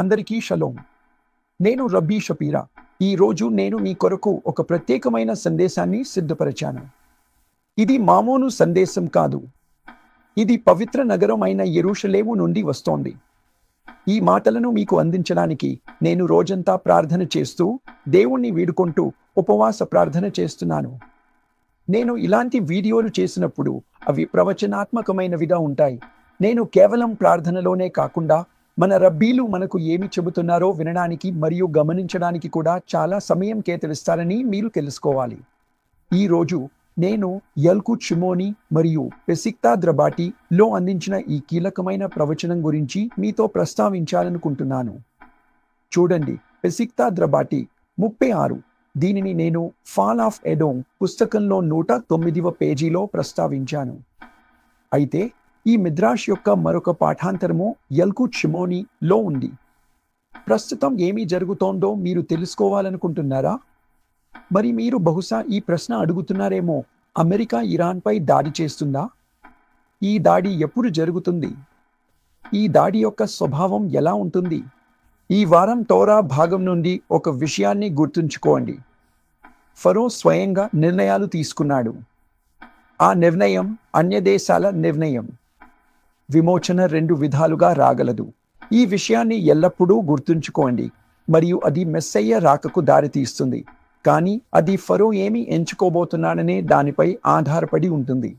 అందరికీ షలోం. నేను రబ్బీ షపీరా ఈ రోజు నేను మీ కొరకు ఒక ప్రత్యేకమైన సందేశాన్ని సిద్ధపరిచాను. ఇది మామూలు సందేశం కాదు. ఇది పవిత్ర నగరం అయిన ఎరుషలేము నుండి వస్తోంది. ఈ మాటలను మీకు అందించడానికి నేను రోజంతా ప్రార్థన చేస్తూ దేవుణ్ణి వీడుకుంటూ ఉపవాస ప్రార్థన చేస్తున్నాను. నేను ఇలాంటి వీడియోలు చేసినప్పుడు అవి ప్రవచనాత్మకమైనవిగా ఉంటాయి. నేను కేవలం ప్రార్థనలోనే కాకుండా మన రబ్బీలు మనకు ఏమి చెబుతున్నారో వినడానికి మరియు గమనించడానికి కూడా చాలా సమయం కేటాయిస్తారని మీరు తెలుసుకోవాలి. ఈరోజు నేను యల్కు చిమోని మరియు పెసిక్తా ద్రబాటి లో అందించిన ఈ కీలకమైన ప్రవచనం గురించి మీతో ప్రస్తావించాలనుకుంటున్నాను. చూడండి పెసిక్తా ద్రబాటి ముప్పై ఆరు. దీనిని నేను ఫాల్ ఆఫ్ ఎడోమ్ పుస్తకంలో నూట తొమ్మిదివ పేజీలో ప్రస్తావించాను. అయితే ఈ మిద్రాష్ యొక్క మరొక పాఠాంతరము యల్కు షిమోనిలో ఉంది. ప్రస్తుతం ఏమి జరుగుతోందో మీరు తెలుసుకోవాలనుకుంటున్నారా? మరి మీరు బహుశా ఈ ప్రశ్న అడుగుతున్నారేమో అమెరికా ఇరాన్పై దాడి చేస్తుందా? ఈ దాడి ఎప్పుడు జరుగుతుంది? ఈ దాడి యొక్క స్వభావం ఎలా ఉంటుంది? ఈ వారం తోరా భాగం నుండి ఒక విషయాన్ని గుర్తుంచుకోండి. ఫరో స్వయంగా నిర్ణయాలు తీసుకున్నాడు. ఆ నిర్ణయం అన్య దేశాల నిర్ణయం. విమోచన రెండు విధాలుగా రాగలదు. ఈ విషయాన్ని ఎల్లప్పుడూ గుర్తుంచుకోండి. మరియు అది మెస్సయ్య రాకకు దారితీస్తుంది. కానీ అది ఫరో ఏమి ఎంచుకోబోతున్నాడనే దానిపై ఆధారపడి ఉంటుంది.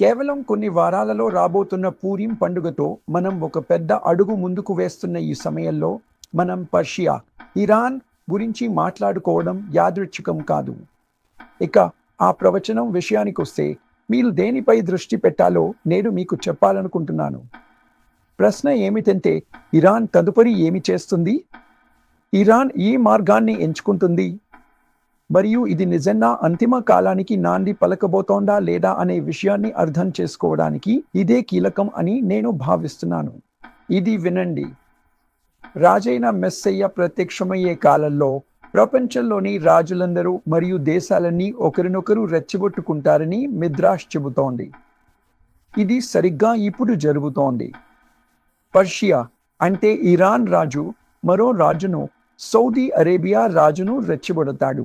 కేవలం కొన్ని వారాలలో రాబోతున్న పూరిం పండుగతో మనం ఒక పెద్ద అడుగు ముందుకు వేస్తున్న ఈ సమయంలో మనం పర్షియా ఇరాన్ గురించి మాట్లాడుకోవడం యాదృచ్ఛికం కాదు. ఇక ఆ ప్రవచనం విషయానికొస్తే మీరు దేనిపై దృష్టి పెట్టాలో నేను మీకు చెప్పాలనుకుంటున్నాను. ప్రశ్న ఏమిటంటే ఇరాన్ తదుపరి ఏమి చేస్తుంది? ఇరాన్ ఈ మార్గాన్ని ఎంచుకుంటుంది. మరియు ఇది నిజంగా అంతిమ కాలానికి నాంది పలకబోతోందా లేదా అనే విషయాన్ని అర్థం చేసుకోవడానికి ఇదే కీలకం అని నేను భావిస్తున్నాను. ఇది వినండి. రాజైన మెస్సయ్య ప్రత్యక్షమయ్యే కాలంలో ప్రపంచంలోని రాజులందరూ మరియు దేశాలన్నీ ఒకరినొకరు రెచ్చగొట్టుకుంటారని మిద్రాష్ చెబుతోంది. ఇది సరిగ్గా ఇప్పుడు జరుగుతోంది. పర్షియా అంటే ఇరాన్ రాజు మరో రాజును సౌదీ అరేబియా రాజును రెచ్చగొడతాడు.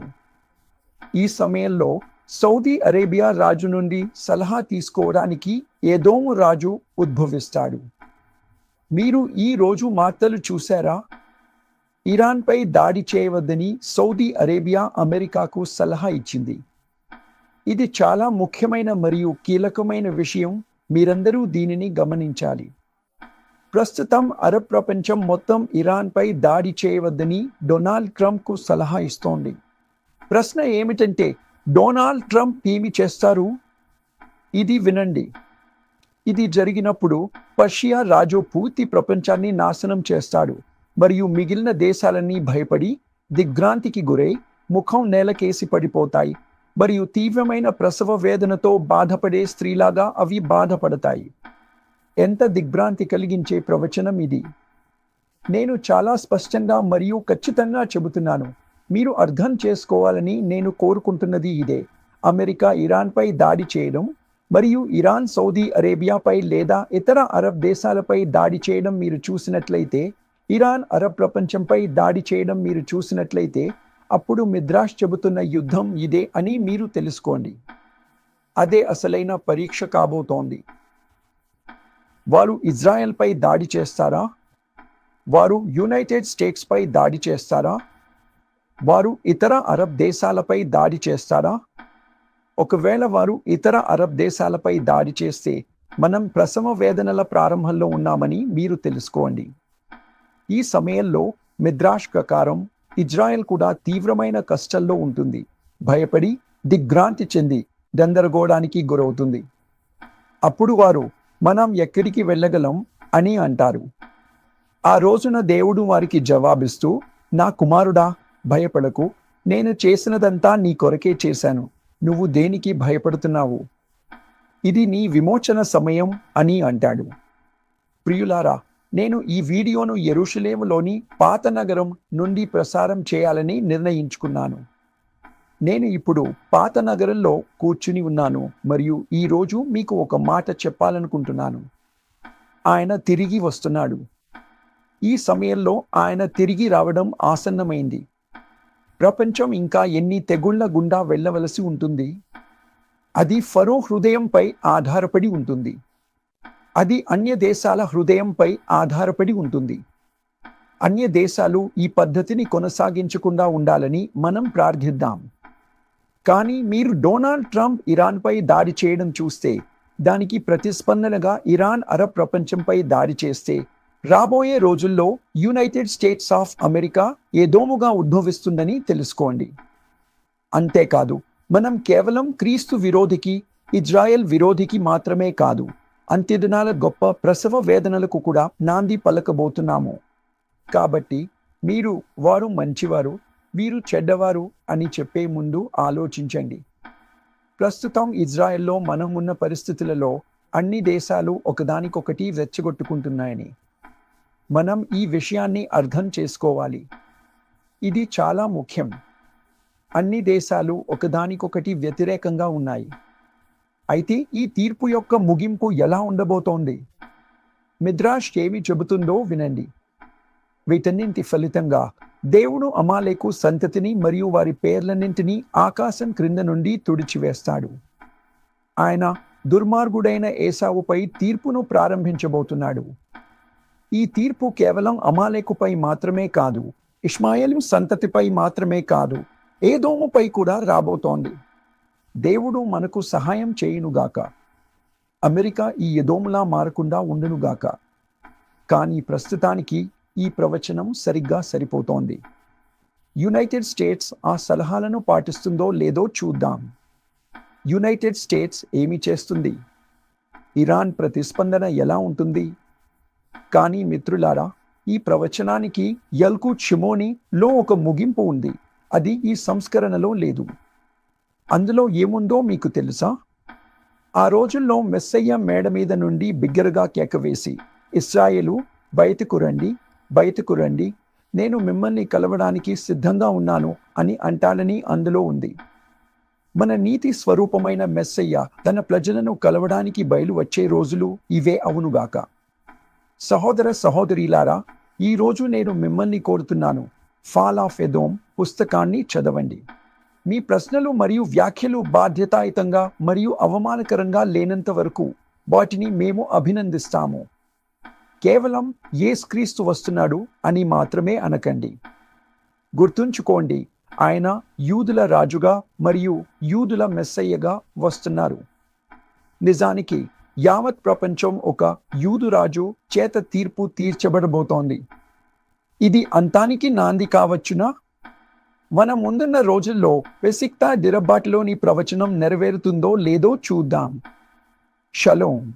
ఈ సమయంలో సౌదీ అరేబియా రాజు నుండి సలహా తీసుకోవడానికి ఏదోము రాజు ఉద్భవిస్తాడు. మీరు ఈ రోజు వార్తలు చూశారా? ఇరాన్పై దాడి చేయవద్దని సౌదీ అరేబియా అమెరికాకు సలహా ఇచ్చింది. ఇది చాలా ముఖ్యమైన మరియు కీలకమైన విషయం మీరందరూ దీనిని గమనించాలి. ప్రస్తుతం అరబ్ ప్రపంచం మొత్తం ఇరాన్పై దాడి చేయవద్దని డొనాల్డ్ ట్రంప్కు సలహా ఇస్తోంది. ప్రశ్న ఏమిటంటే డొనాల్డ్ ట్రంప్ ఏమి చేస్తారు? ఇది వినండి. ఇది జరిగినప్పుడు పర్షియా రాజు పూర్తి ప్రపంచాన్ని నాశనం చేస్తాడు. మరియు మిగిలిన దేశాలన్నీ భయపడి దిగ్భ్రాంతికి గురై ముఖం నేలకేసి పడిపోతాయి మరియు తీవ్రమైన ప్రసవ వేదనతో బాధపడే స్త్రీలాగా అవి బాధపడతాయి. ఎంత దిగ్భ్రాంతి కలిగించే ప్రవచనం ఇది? నేను చాలా స్పష్టంగా మరియు ఖచ్చితంగా చెబుతున్నాను. మీరు అర్థం చేసుకోవాలని నేను కోరుకుంటున్నది ఇదే. అమెరికా ఇరాన్పై దాడి చేయడం మరియు ఇరాన్ సౌదీ అరేబియాపై లేదా ఇతర అరబ్ దేశాలపై దాడి చేయడం మీరు చూసినట్లయితే ఇరాన్ అరబ్ ప్రపంచంపై దాడి చేయడం మీరు చూసినట్లయితే అప్పుడు మిద్రాష్ చెబుతున్న యుద్ధం ఇదే అని మీరు తెలుసుకోండి. అదే అసలైన పరీక్ష కాబోతోంది. వారు ఇజ్రాయెల్పై దాడి చేస్తారా? వారు యునైటెడ్ స్టేట్స్పై దాడి చేస్తారా? వారు ఇతర అరబ్ దేశాలపై దాడి చేస్తారా? ఒకవేళ వారు ఇతర అరబ్ దేశాలపై దాడి చేస్తే మనం ప్రసవ వేదనల ప్రారంభంలో ఉన్నామని మీరు తెలుసుకోండి. ఈ సమయంలో మిద్రాష్ ప్రకారం ఇజ్రాయెల్ కూడా తీవ్రమైన కష్టంలో ఉంటుంది. భయపడి దిగ్భ్రాంతి చెంది గందరగోళానికి గురవుతుంది. అప్పుడు వారు మనం ఎక్కడికి వెళ్ళగలం? అని అంటారు. ఆ రోజున దేవుడు వారికి జవాబిస్తూ నా కుమారుడా భయపడకు. నేను చేసినదంతా నీ కొరకే చేశాను. నువ్వు దేనికి భయపడుతున్నావు? ఇది నీ విమోచన సమయం అని అంటాడు. ప్రియులారా నేను ఈ వీడియోను ఎరుషులేములోని పాత నగరం నుండి ప్రసారం చేయాలని నిర్ణయించుకున్నాను. నేను ఇప్పుడు పాత నగరంలో కూర్చుని ఉన్నాను మరియు ఈరోజు మీకు ఒక మాట చెప్పాలనుకుంటున్నాను. ఆయన తిరిగి వస్తున్నాడు. ఈ సమయంలో ఆయన తిరిగి రావడం ఆసన్నమైంది. ప్రపంచం ఇంకా ఎన్ని తెగుళ్ళ గుండా వెళ్ళవలసి ఉంటుంది? అది ఫరో హృదయంపై ఆధారపడి ఉంటుంది. అది అన్య దేశాల హృదయంపై ఆధారపడి ఉంటుంది. అన్య దేశాలు ఈ పద్ధతిని కొనసాగించకుండా ఉండాలని మనం ప్రార్థిద్దాం. కానీ మీరు డొనాల్డ్ ట్రంప్ ఇరాన్పై దాడి చేయడం చూస్తే దానికి ప్రతిస్పందనగా ఇరాన్ అరబ్ ప్రపంచంపై దాడి చేస్తే రాబోయే రోజుల్లో యునైటెడ్ స్టేట్స్ ఆఫ్ అమెరికా ఏదోముగా ఉద్భవిస్తుందని తెలుసుకోండి. అంతేకాదు మనం కేవలం క్రీస్తు విరోధికి ఇజ్రాయెల్ విరోధికి మాత్రమే కాదు అంత్యదినాల గొప్ప ప్రసవ వేదనలకు కూడా నాంది పలకబోతున్నాము. కాబట్టి మీరు వారు మంచివారు వీరు చెడ్డవారు అని చెప్పే ముందు ఆలోచించండి. ప్రస్తుతం ఇజ్రాయెల్లో మనం ఉన్న పరిస్థితులలో అన్ని దేశాలు ఒకదానికొకటి రెచ్చగొట్టుకుంటున్నాయని. మనం ఈ విషయాన్ని అర్థం చేసుకోవాలి. ఇది చాలా ముఖ్యం. అన్ని దేశాలు ఒకదానికొకటి వ్యతిరేకంగా ఉన్నాయి. అయితే ఈ తీర్పు యొక్క ముగింపు ఎలా ఉండబోతోంది? మిద్రాష్ ఏమి చెబుతుందో వినండి. వీటన్నింటి ఫలితంగా దేవుడు అమాలేకు సంతతిని మరియు వారి పేర్లన్నింటినీ ఆకాశం క్రింద నుండి తుడిచివేస్తాడు. ఆయన దుర్మార్గుడైన ఏసావుపై తీర్పును ప్రారంభించబోతున్నాడు. ఈ తీర్పు కేవలం అమాలేకుపై మాత్రమే కాదు ఇష్మాయేలు సంతతిపై మాత్రమే కాదు ఏదోముపై కూడా రాబోతోంది. దేవుడు మనకు సహాయం చేయునుగాక అమెరికా ఈ ఎదోములా మారకుండా ఉండునుగాక కానీ ప్రస్తుతానికి ఈ ప్రవచనం సరిగ్గా సరిపోతోంది. యునైటెడ్ స్టేట్స్ ఆ సలహాలను పాటిస్తుందో లేదో చూద్దాం. యునైటెడ్ స్టేట్స్ ఏమి చేస్తుంది? ఇరాన్ ప్రతిస్పందన ఎలా ఉంటుంది? కానీ మిత్రులారా ఈ ప్రవచనానికి యల్కు చిమోని లో ఒక ముగింపు ఉంది. అది ఈ సంస్కరణలో లేదు. అందులో ఏముందో మీకు తెలుసా? ఆ రోజుల్లో మెస్సయ్య మేడ మీద నుండి బిగ్గరగా కేకవేసి ఇస్రాయేలు బయటకు రండి బయటకు రండి నేను మిమ్మల్ని కలవడానికి సిద్ధంగా ఉన్నాను అని అంటానని అందులో ఉంది. మన నీతి స్వరూపమైన మెస్సయ్య తన ప్రజలను కలవడానికి బయలు వచ్చే రోజులు ఇవే అవునుగాక సహోదర సహోదరిలారా ఈ రోజు నేను మిమ్మల్ని కోరుతున్నాను. ఫాల్ ఆఫ్ ఎదోమ్ పుస్తకాన్ని చదవండి. మీ ప్రశ్నలు మరియు వ్యాఖ్యలు బాధ్యతాయుతంగా మరియు అవమానకరంగా లేనంత వరకు వాటిని మేము అభినందిస్తాము. కేవలం యేసుక్రీస్తు వస్తున్నాడు అని మాత్రమే అనకండి. గుర్తుంచుకోండి ఆయన యూదుల రాజుగా మరియు యూదుల మెస్సయ్యగా వస్తున్నారు. నిజానికి యావత్ ప్రపంచం ఒక యూదు రాజు చేత తీర్పు తీర్చబడబోతోంది. ఇది అంతానికి నాంది కావచ్చునా? మన ముందున్న రోజుల్లో వెసిక్తా దిరబాటులోని ప్రవచనం నెరవేరుతుందో లేదో చూద్దాం. షలోం.